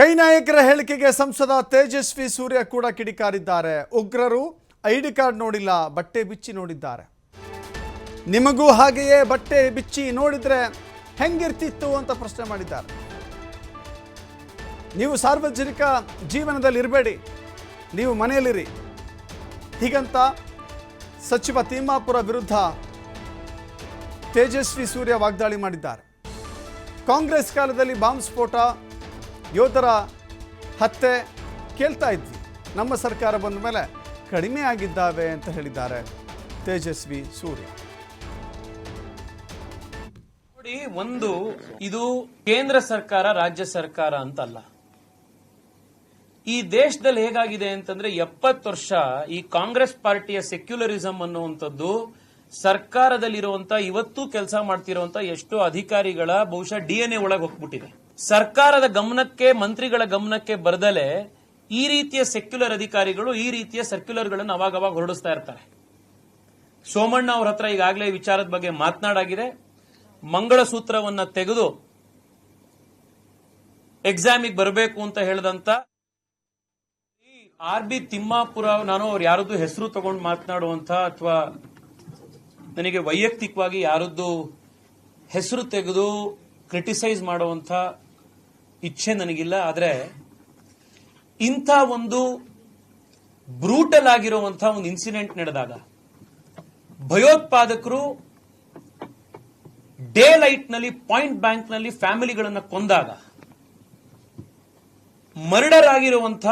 ಕೈ ನಾಯಕರ ಹೇಳಿಕೆಗೆ ಸಂಸದ ತೇಜಸ್ವಿ ಸೂರ್ಯ ಕೂಡ ಕಿಡಿಕಾರಿದ್ದಾರೆ. ಉಗ್ರರು ಐಡಿ ಕಾರ್ಡ್ ನೋಡಿಲ್ಲ, ಬಟ್ಟೆ ಬಿಚ್ಚಿ ನೋಡಿದ್ದಾರೆ. ನಿಮಗೂ ಹಾಗೆಯೇ ಬಟ್ಟೆ ಬಿಚ್ಚಿ ನೋಡಿದ್ರೆ ಹೆಂಗಿರ್ತಿತ್ತು ಅಂತ ಪ್ರಶ್ನೆ ಮಾಡಿದ್ದಾರೆ. ನೀವು ಸಾರ್ವಜನಿಕ ಜೀವನದಲ್ಲಿ ಇರಬೇಡಿ. ನೀವು ಮನೆಯಲ್ಲಿರಿ. ಹೀಗಂತ ಸಚಿವ ತಿಮ್ಮಾಪುರ ವಿರುದ್ಧ ತೇಜಸ್ವಿ ಸೂರ್ಯ ವಾಗ್ದಾಳಿ ಮಾಡಿದ್ದಾರೆ. ಕಾಂಗ್ರೆಸ್ ಕಾಲದಲ್ಲಿ ಬಾಂಬ್ ಸ್ಫೋಟ ಯೋಧರ ಹತ್ಯೆ ಕೇಳ್ತಾ ಇದ್ವಿ. ನಮ್ಮ ಸರ್ಕಾರ ಬಂದ ಮೇಲೆ ಕಡಿಮೆ ಆಗಿದ್ದಾವೆ ಅಂತ ಹೇಳಿದ್ದಾರೆ ತೇಜಸ್ವಿ ಸೂರ್ಯ. ನೋಡಿ, ಒಂದು, ಇದು ಕೇಂದ್ರ ಸರ್ಕಾರ, ರಾಜ್ಯ ಸರ್ಕಾರ ಅಂತಲ್ಲ. ಈ ದೇಶದಲ್ಲಿ ಹೇಗಾಗಿದೆ ಅಂತಂದ್ರೆ ಎಪ್ಪತ್ತು ವರ್ಷ ಈ ಕಾಂಗ್ರೆಸ್ ಪಾರ್ಟಿಯ ಸೆಕ್ಯುಲರಿಸಂ ಅನ್ನುವಂಥದ್ದು ಸರ್ಕಾರದಲ್ಲಿರುವಂತ ಇವತ್ತು ಕೆಲಸ ಮಾಡ್ತಿರುವಂತ ಎಷ್ಟೋ ಅಧಿಕಾರಿಗಳ ಬಹುಶಃ ಡಿಎನ್ಎ ಒಳಗೆ ಹೋಗ್ಬಿಟ್ಟಿದೆ. ಸರ್ಕಾರದ ಗಮನಕ್ಕೆ, ಮಂತ್ರಿಗಳ ಗಮನಕ್ಕೆ ಬರದಲೆ ಈ ರೀತಿಯ ಸೆಕ್ಯುಲರ್ ಅಧಿಕಾರಿಗಳು ಈ ರೀತಿಯ ಸರ್ಕ್ಯುಲರ್ಗಳನ್ನು ಅವಾಗವಾಗ ಹೊರಡಿಸ್ತಾ ಇರ್ತಾರೆ. ಸೋಮಣ್ಣ ಅವ್ರ ಹತ್ರ ಈಗಾಗಲೇ ವಿಚಾರದ ಬಗ್ಗೆ ಮಾತನಾಡಾಗಿದೆ. ಮಂಗಳಸೂತ್ರವನ್ನ ತೆಗೆದು ಎಕ್ಸಾಮಿಗೆ ಬರಬೇಕು ಅಂತ ಹೇಳಿದಂತ ಆರ್ ಬಿ ತಿಮ್ಮಾಪುರ, ನಾನು ಅವ್ರು ಯಾರದ್ದು ಹೆಸರು ತಗೊಂಡು ಮಾತನಾಡುವಂತ ಅಥವಾ ನನಗೆ ವೈಯಕ್ತಿಕವಾಗಿ ಯಾರದ್ದು ಹೆಸರು ತೆಗೆದು ಕ್ರಿಟಿಸೈಸ್ ಮಾಡುವಂತ ಇಚ್ಛೆ ನನಗಿಲ್ಲ, ಆದರೆ ಇಂಥ ಒಂದು ಬ್ರೂಟಲ್ ಆಗಿರುವಂತಹ ಒಂದು ಇನ್ಸಿಡೆಂಟ್ ನಡೆದಾಗ ಭಯೋತ್ಪಾದಕರು ಡೇ ಲೈಟ್ನಲ್ಲಿ ಪಾಯಿಂಟ್ ಬ್ಯಾಂಕ್ನಲ್ಲಿ ಫ್ಯಾಮಿಲಿಗಳನ್ನು ಕೊಂದಾಗ ಮರ್ಡರ್ ಆಗಿರುವಂತ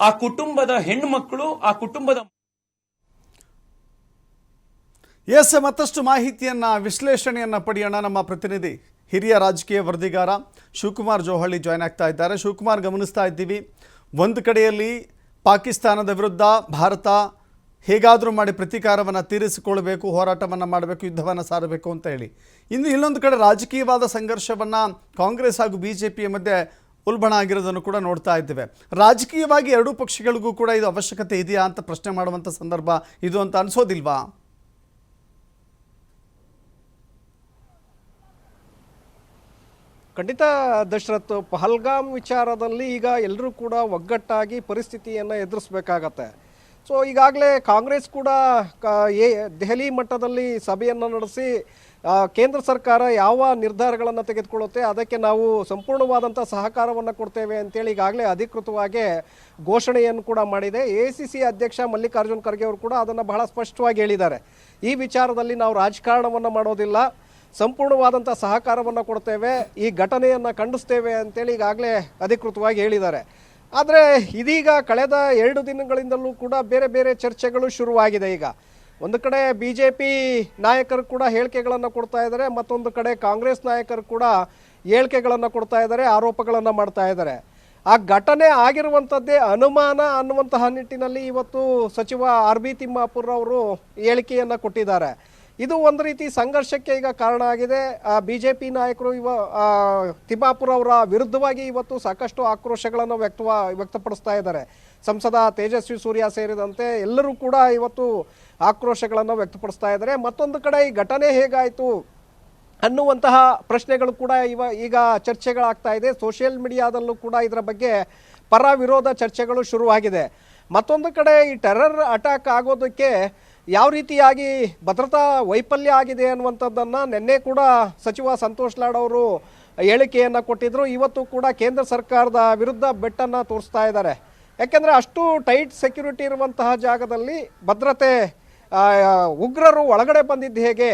ಆ ಕುಟುಂಬದ ಹೆಣ್ಮಕ್ಳು ಆ ಕುಟುಂಬದ ಎಸ್ ಮತ್ತಷ್ಟು ಮಾಹಿತಿಯನ್ನ, ವಿಶ್ಲೇಷಣೆಯನ್ನ ಪಡೆಯೋಣ ನಮ್ಮ ಪ್ರತಿನಿಧಿ. ಹಿರಿಯ ರಾಜಕೀಯ ವರದಿಗಾರ ಶಿವಕುಮಾರ್ ಜೋಹಳ್ಳಿ ಜಾಯ್ನ್ ಆಗ್ತಾ ಇದ್ದಾರೆ. ಶಿವಕುಮಾರ್, ಗಮನಿಸ್ತಾ ಇದ್ದೀವಿ. ಒಂದು ಕಡೆಯಲ್ಲಿ ಪಾಕಿಸ್ತಾನದ ವಿರುದ್ಧ ಭಾರತ ಹೇಗಾದರೂ ಮಾಡಿ ಪ್ರತೀಕಾರವನ್ನು ತೀರಿಸಿಕೊಳ್ಬೇಕು ಹೋರಾಟವನ್ನು ಮಾಡಬೇಕು, ಯುದ್ಧವನ್ನು ಸಾರಬೇಕು ಅಂತ ಹೇಳಿ. ಇನ್ನು ಇನ್ನೊಂದು ಕಡೆ ರಾಜಕೀಯವಾದ ಸಂಘರ್ಷವನ್ನು ಕಾಂಗ್ರೆಸ್ ಹಾಗೂ ಬಿ ಜೆ ಪಿಯ ಮಧ್ಯೆ ಉಲ್ಬಣ ಆಗಿರೋದನ್ನು ಕೂಡ ನೋಡ್ತಾ ಇದ್ದೇವೆ. ರಾಜಕೀಯವಾಗಿ ಎರಡೂ ಪಕ್ಷಗಳಿಗೂ ಕೂಡ ಇದು ಅವಶ್ಯಕತೆ ಇದೆಯಾ ಅಂತ ಪ್ರಶ್ನೆ ಮಾಡುವಂಥ ಸಂದರ್ಭ ಇದು ಅಂತ ಅನಿಸೋದಿಲ್ವಾ? ಖಂಡಿತ ದಶರಥ್, ಪಹಲ್ಗಾಮ್ ವಿಚಾರದಲ್ಲಿ ಈಗ ಎಲ್ಲರೂ ಕೂಡ ಒಗ್ಗಟ್ಟಾಗಿ ಪರಿಸ್ಥಿತಿಯನ್ನು ಎದುರಿಸಬೇಕಾಗತ್ತೆ. ಸೊ ಈಗಾಗಲೇ ಕಾಂಗ್ರೆಸ್ ಕೂಡ ದೆಹಲಿ ಮಟ್ಟದಲ್ಲಿ ಸಭೆಯನ್ನು ನಡೆಸಿ ಕೇಂದ್ರ ಸರ್ಕಾರ ಯಾವ ನಿರ್ಧಾರಗಳನ್ನು ತೆಗೆದುಕೊಳ್ಳುತ್ತೆ, ಅದಕ್ಕೆ ನಾವು ಸಂಪೂರ್ಣವಾದಂಥ ಸಹಕಾರವನ್ನು ಕೊಡ್ತೇವೆ ಅಂತೇಳಿ ಈಗಾಗಲೇ ಅಧಿಕೃತವಾಗಿ ಘೋಷಣೆಯನ್ನು ಕೂಡ ಮಾಡಿದೆ. ಎ ಅಧ್ಯಕ್ಷ ಮಲ್ಲಿಕಾರ್ಜುನ್ ಖರ್ಗೆ ಅವರು ಕೂಡ ಅದನ್ನು ಬಹಳ ಸ್ಪಷ್ಟವಾಗಿ ಹೇಳಿದ್ದಾರೆ. ಈ ವಿಚಾರದಲ್ಲಿ ನಾವು ರಾಜಕಾರಣವನ್ನು ಮಾಡೋದಿಲ್ಲ. ಸಂಪೂರ್ಣವಾದಂಥ ಸಹಕಾರವನ್ನು ಕೊಡ್ತೇವೆ, ಈ ಘಟನೆಯನ್ನು ಖಂಡಿಸ್ತೇವೆ ಅಂತೇಳಿ ಈಗಾಗಲೇ ಅಧಿಕೃತವಾಗಿ ಹೇಳಿದ್ದಾರೆ. ಆದರೆ ಇದೀಗ ಕಳೆದ ಎರಡು ದಿನಗಳಿಂದಲೂ ಕೂಡ ಬೇರೆ ಬೇರೆ ಚರ್ಚೆಗಳು ಶುರುವಾಗಿದೆ ಈಗ. ಒಂದು ಕಡೆ ಬಿ ಜೆ ಪಿ ನಾಯಕರು ಕೂಡ ಹೇಳಿಕೆಗಳನ್ನು ಕೊಡ್ತಾ ಇದ್ದಾರೆ, ಮತ್ತೊಂದು ಕಡೆ ಕಾಂಗ್ರೆಸ್ ನಾಯಕರು ಕೂಡ ಹೇಳಿಕೆಗಳನ್ನು ಕೊಡ್ತಾ ಇದ್ದಾರೆ, ಆರೋಪಗಳನ್ನು ಮಾಡ್ತಾ ಇದ್ದಾರೆ. ಆ ಘಟನೆ ಆಗಿರುವಂಥದ್ದೇ ಅನುಮಾನ ಅನ್ನುವಂತಹ ನಿಟ್ಟಿನಲ್ಲಿ ಇವತ್ತು ಸಚಿವ ಆರ್ ಬಿ ತಿಮ್ಮಾಪುರ್ ಅವರು ಹೇಳಿಕೆಯನ್ನು ಕೊಟ್ಟಿದ್ದಾರೆ. ಇದು ಒಂದು ರೀತಿ ಸಂಘರ್ಷಕ್ಕೆ ಈಗ ಕಾರಣ ಆಗಿದೆ. ಬಿ ಜೆ ಪಿ ನಾಯಕರು ಇವ ತಿಮ್ಮಾಪುರ ಅವರ ವಿರುದ್ಧವಾಗಿ ಇವತ್ತು ಸಾಕಷ್ಟು ಆಕ್ರೋಶಗಳನ್ನು ವ್ಯಕ್ತವ, ವ್ಯಕ್ತಪಡಿಸ್ತಾ ಇದ್ದಾರೆ. ಸಂಸದ ತೇಜಸ್ವಿ ಸೂರ್ಯ ಸೇರಿದಂತೆ ಎಲ್ಲರೂ ಕೂಡ ಇವತ್ತು ಆಕ್ರೋಶಗಳನ್ನು ವ್ಯಕ್ತಪಡಿಸ್ತಾ ಇದ್ದಾರೆ. ಮತ್ತೊಂದು ಕಡೆ ಈ ಘಟನೆ ಹೇಗಾಯಿತು ಅನ್ನುವಂತಹ ಪ್ರಶ್ನೆಗಳು ಕೂಡ ಇವ, ಈಗ ಚರ್ಚೆಗಳಾಗ್ತಾ ಇದೆ. ಸೋಷಿಯಲ್ ಮೀಡಿಯಾದಲ್ಲೂ ಕೂಡ ಇದರ ಬಗ್ಗೆ ಪರ ವಿರೋಧ ಚರ್ಚೆಗಳು ಶುರುವಾಗಿದೆ. ಮತ್ತೊಂದು ಕಡೆ ಈ ಟೆರರ್ ಅಟ್ಯಾಕ್ ಆಗೋದಕ್ಕೆ ಯಾವ ರೀತಿಯಾಗಿ ಭದ್ರತಾ ವೈಫಲ್ಯ ಆಗಿದೆ ಅನ್ನುವಂಥದ್ದನ್ನು ನಿನ್ನೆ ಕೂಡ ಸಚಿವ ಸಂತೋಷ್ ಲಾಡ್ ಅವರು ಹೇಳಿಕೆಯನ್ನು ಕೊಟ್ಟಿದ್ದರು ಇವತ್ತು ಕೂಡ ಕೇಂದ್ರ ಸರ್ಕಾರದ ವಿರುದ್ಧ ಬೆಟ್ಟನ್ನು ತೋರಿಸ್ತಾ ಇದ್ದಾರೆ. ಯಾಕೆಂದರೆ ಅಷ್ಟು ಟೈಟ್ ಸೆಕ್ಯೂರಿಟಿ ಇರುವಂತಹ ಜಾಗದಲ್ಲಿ ಭದ್ರತೆ ಉಗ್ರರು ಒಳಗಡೆ ಬಂದಿದ್ದು ಹೇಗೆ?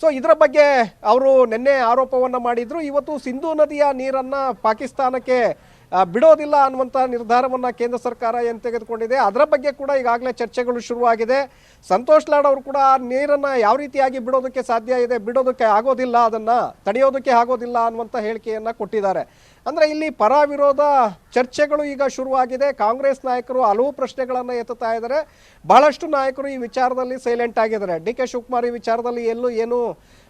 ಸೊ, ಇದರ ಬಗ್ಗೆ ಅವರು ನಿನ್ನೆ ಆರೋಪವನ್ನು ಮಾಡಿದರು. ಇವತ್ತು ಸಿಂಧೂ ನದಿಯ ನೀರನ್ನು ಪಾಕಿಸ್ತಾನಕ್ಕೆ ಬಿಡೋದಿಲ್ಲ ಅನ್ನುವಂಥ ನಿರ್ಧಾರವನ್ನು ಕೇಂದ್ರ ಸರ್ಕಾರ ಏನು ತೆಗೆದುಕೊಂಡಿದೆ? ಅದರ ಬಗ್ಗೆ ಕೂಡ ಈಗಾಗಲೇ ಚರ್ಚೆಗಳು ಶುರುವಾಗಿದೆ. ಸಂತೋಷ್ ಲಾಡ್ ಅವರು ಕೂಡ ಆ ನೀರನ್ನು ಯಾವ ರೀತಿಯಾಗಿ ಬಿಡೋದಕ್ಕೆ ಸಾಧ್ಯ ಇದೆ, ಬಿಡೋದಕ್ಕೆ ಆಗೋದಿಲ್ಲ, ಅದನ್ನು ತಡೆಯೋದಕ್ಕೆ ಆಗೋದಿಲ್ಲ ಅನ್ನುವಂಥ ಹೇಳಿಕೆಯನ್ನು ಕೊಟ್ಟಿದ್ದಾರೆ. ಅಂದರೆ ಇಲ್ಲಿ ಪರ ವಿರೋಧ ಚರ್ಚೆಗಳು ಈಗ ಶುರುವಾಗಿದೆ. ಕಾಂಗ್ರೆಸ್ ನಾಯಕರು ಹಲವು ಪ್ರಶ್ನೆಗಳನ್ನು ಎತ್ತುತ್ತಾ ಇದ್ದಾರೆ. ಬಹಳಷ್ಟು ನಾಯಕರು ಈ ವಿಚಾರದಲ್ಲಿ ಸೈಲೆಂಟ್ ಆಗಿದ್ದಾರೆ. ಡಿ ಕೆ ಶಿವಕುಮಾರ್ ಈ ವಿಚಾರದಲ್ಲಿ ಎಲ್ಲೂ ಏನು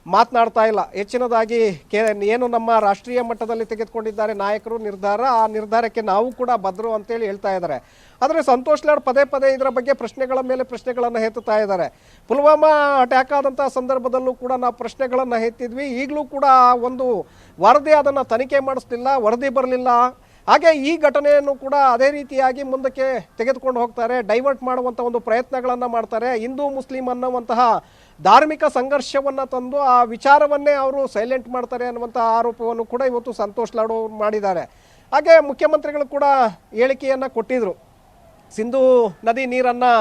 ಮಾತನಾಡ್ತಾ ಇಲ್ಲ. ಹೆಚ್ಚಿನದಾಗಿ ಕೇ ಏನು ನಮ್ಮ ರಾಷ್ಟ್ರೀಯ ಮಟ್ಟದಲ್ಲಿ ತೆಗೆದುಕೊಂಡಿದ್ದಾರೆ ನಾಯಕರು ನಿರ್ಧಾರ, ಆ ನಿರ್ಧಾರಕ್ಕೆ ನಾವು ಕೂಡ ಬದ್ರು ಅಂತೇಳಿ ಹೇಳ್ತಾ ಇದ್ದಾರೆ. ಆದರೆ ಸಂತೋಷ್ ಲಾಡ್ ಪದೇ ಪದೇ ಇದರ ಬಗ್ಗೆ ಪ್ರಶ್ನೆಗಳ ಮೇಲೆ ಪ್ರಶ್ನೆಗಳನ್ನು ಎತ್ತುತ್ತಾ ಇದ್ದಾರೆ. ಪುಲ್ವಾಮಾ ಅಟ್ಯಾಕ್ ಆದಂಥ ಸಂದರ್ಭದಲ್ಲೂ ಕೂಡ ನಾವು ಪ್ರಶ್ನೆಗಳನ್ನು ಎತ್ತಿದ್ವಿ. ಈಗಲೂ ಕೂಡ ಒಂದು ವರದಿ ಅದನ್ನು ತನಿಖೆ ಮಾಡಿಸ್ಲಿಲ್ಲ, ವರದಿ ಬರಲಿಲ್ಲ. ಹಾಗೆ ಈ ಘಟನೆಯನ್ನು ಕೂಡ ಅದೇ ರೀತಿಯಾಗಿ ಮುಂದಕ್ಕೆ ತೆಗೆದುಕೊಂಡು ಹೋಗ್ತಾರೆ, ಡೈವರ್ಟ್ ಮಾಡುವಂಥ ಒಂದು ಪ್ರಯತ್ನಗಳನ್ನು ಮಾಡ್ತಾರೆ. ಹಿಂದೂ ಮುಸ್ಲಿಂ ಅನ್ನುವಂತಹ ಧಾರ್ಮಿಕ ಸಂಘರ್ಷವನ್ನು ತಂದು ಆ ವಿಚಾರವನ್ನೇ ಅವರು ಸೈಲೆಂಟ್ ಮಾಡ್ತಾರೆ ಅನ್ನುವಂಥ ಆರೋಪವನ್ನು ಕೂಡ ಇವತ್ತು ಸಂತೋಷ್ ಲಾಡು ಮಾಡಿದ್ದಾರೆ. ಹಾಗೆ ಮುಖ್ಯಮಂತ್ರಿಗಳು ಕೂಡ ಹೇಳಿಕೆಯನ್ನು ಕೊಟ್ಟಿದ್ರು. ಸಿಂಧು ನದಿ ನೀರನ್ನು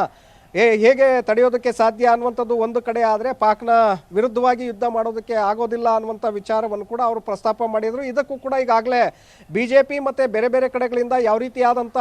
ಹೇಗೆ ತಡೆಯೋದಕ್ಕೆ ಸಾಧ್ಯ ಅನ್ನುವಂಥದ್ದು ಒಂದು ಕಡೆ ಆದರೆ ಪಾಕ್ನ ವಿರುದ್ಧವಾಗಿ ಯುದ್ಧ ಮಾಡೋದಕ್ಕೆ ಆಗೋದಿಲ್ಲ ಅನ್ನುವಂಥ ವಿಚಾರವನ್ನು ಕೂಡ ಅವರು ಪ್ರಸ್ತಾಪ ಮಾಡಿದರು. ಇದಕ್ಕೂ ಕೂಡ ಈಗಾಗಲೇ ಬಿ ಜೆ ಪಿ ಮತ್ತು ಬೇರೆ ಬೇರೆ ಕಡೆಗಳಿಂದ ಯಾವ ರೀತಿಯಾದಂಥ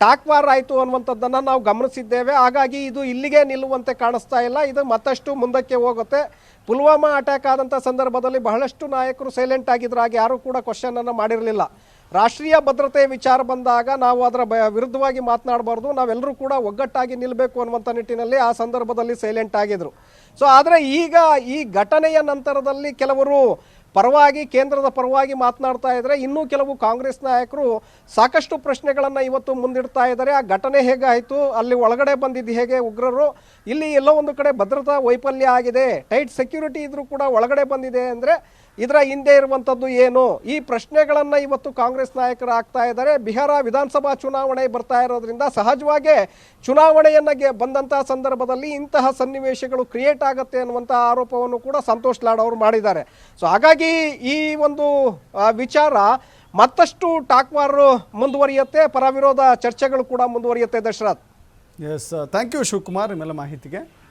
ಟಾಕ್ ವಾರ್ ಆಯಿತು ಅನ್ನುವಂಥದ್ದನ್ನು ನಾವು ಗಮನಿಸಿದ್ದೇವೆ. ಹಾಗಾಗಿ ಇದು ಇಲ್ಲಿಗೆ ನಿಲ್ಲುವಂತೆ ಕಾಣಿಸ್ತಾ ಇಲ್ಲ. ಇದು ಮತ್ತಷ್ಟು ಮುಂದಕ್ಕೆ ಹೋಗುತ್ತೆ. ಪುಲ್ವಾಮಾ ಅಟ್ಯಾಕ್ ಆದಂಥ ಸಂದರ್ಭದಲ್ಲಿ ಬಹಳಷ್ಟು ನಾಯಕರು ಸೈಲೆಂಟ್ ಆಗಿದ್ರು. ಹಾಗೆ ಯಾರೂ ಕೂಡ ಕ್ವಶನನ್ನು ಮಾಡಿರಲಿಲ್ಲ. ರಾಷ್ಟ್ರೀಯ ಭದ್ರತೆ ವಿಚಾರ ಬಂದಾಗ ನಾವು ಅದರ ಬ- ವಿರುದ್ಧವಾಗಿ ಮಾತನಾಡಬಾರ್ದು. ನಾವೆಲ್ಲರೂ ಕೂಡ ಒಗ್ಗಟ್ಟಾಗಿ ನಿಲ್ಲಬೇಕು ಅನ್ನುವಂಥ ನಿಟ್ಟಿನಲ್ಲಿ ಆ ಸಂದರ್ಭದಲ್ಲಿ ಸೈಲೆಂಟ್ ಆಗಿದ್ರು. ಸೊ ಆದರೆ ಈಗ ಈ ಘಟನೆಯ ನಂತರದಲ್ಲಿ ಕೆಲವರು ಪರವಾಗಿ, ಕೇಂದ್ರದ ಪರವಾಗಿ ಮಾತನಾಡ್ತಾ ಇದ್ದರೆ ಇನ್ನೂ ಕೆಲವು ಕಾಂಗ್ರೆಸ್ ನಾಯಕರು ಸಾಕಷ್ಟು ಪ್ರಶ್ನೆಗಳನ್ನು ಇವತ್ತು ಮುಂದಿಡ್ತಾ ಇದ್ದಾರೆ. ಆ ಘಟನೆ ಹೇಗಾಯಿತು? ಅಲ್ಲಿ ಒಳಗಡೆ ಬಂದಿದ್ದು ಹೇಗೆ ಉಗ್ರರು? ಇಲ್ಲಿ ಎಲ್ಲೋ ಒಂದು ಕಡೆ ಭದ್ರತಾ ವೈಫಲ್ಯ ಆಗಿದೆ. ಟೈಟ್ ಸೆಕ್ಯೂರಿಟಿ ಇದ್ದರೂ ಕೂಡ ಒಳಗಡೆ ಬಂದಿದೆ ಅಂದರೆ ಇದರ ಹಿಂದೆ ಇರುವಂಥದ್ದು ಏನು? ಈ ಪ್ರಶ್ನೆಗಳನ್ನು ಇವತ್ತು ಕಾಂಗ್ರೆಸ್ ನಾಯಕರು ಆಗ್ತಾ ಇದ್ದಾರೆ. ಬಿಹಾರ ವಿಧಾನಸಭಾ ಚುನಾವಣೆ ಬರ್ತಾ ಇರೋದ್ರಿಂದ ಸಹಜವಾಗಿ ಚುನಾವಣೆಯನ್ನು ಬಂದಂತಹ ಸಂದರ್ಭದಲ್ಲಿ ಇಂತಹ ಸನ್ನಿವೇಶಗಳು ಕ್ರಿಯೇಟ್ ಆಗುತ್ತೆ ಅನ್ನುವಂಥ ಆರೋಪವನ್ನು ಕೂಡ ಸಂತೋಷ್ ಲಾಡ್ ಅವರು ಮಾಡಿದ್ದಾರೆ. ಸೊ ಹಾಗಾಗಿ ಈ ಒಂದು ವಿಚಾರ ಮತ್ತಷ್ಟು ಟಾಕ್ವಾರ್ ಮುಂದುವರಿಯುತ್ತೆ. ಪರ ವಿರೋಧ ಚರ್ಚೆಗಳು ಕೂಡ ಮುಂದುವರಿಯುತ್ತೆ Dasharath. Yes thank you Shivakumar, ನಿಮ್ಮೆಲ್ಲ ಮಾಹಿತಿಗೆ.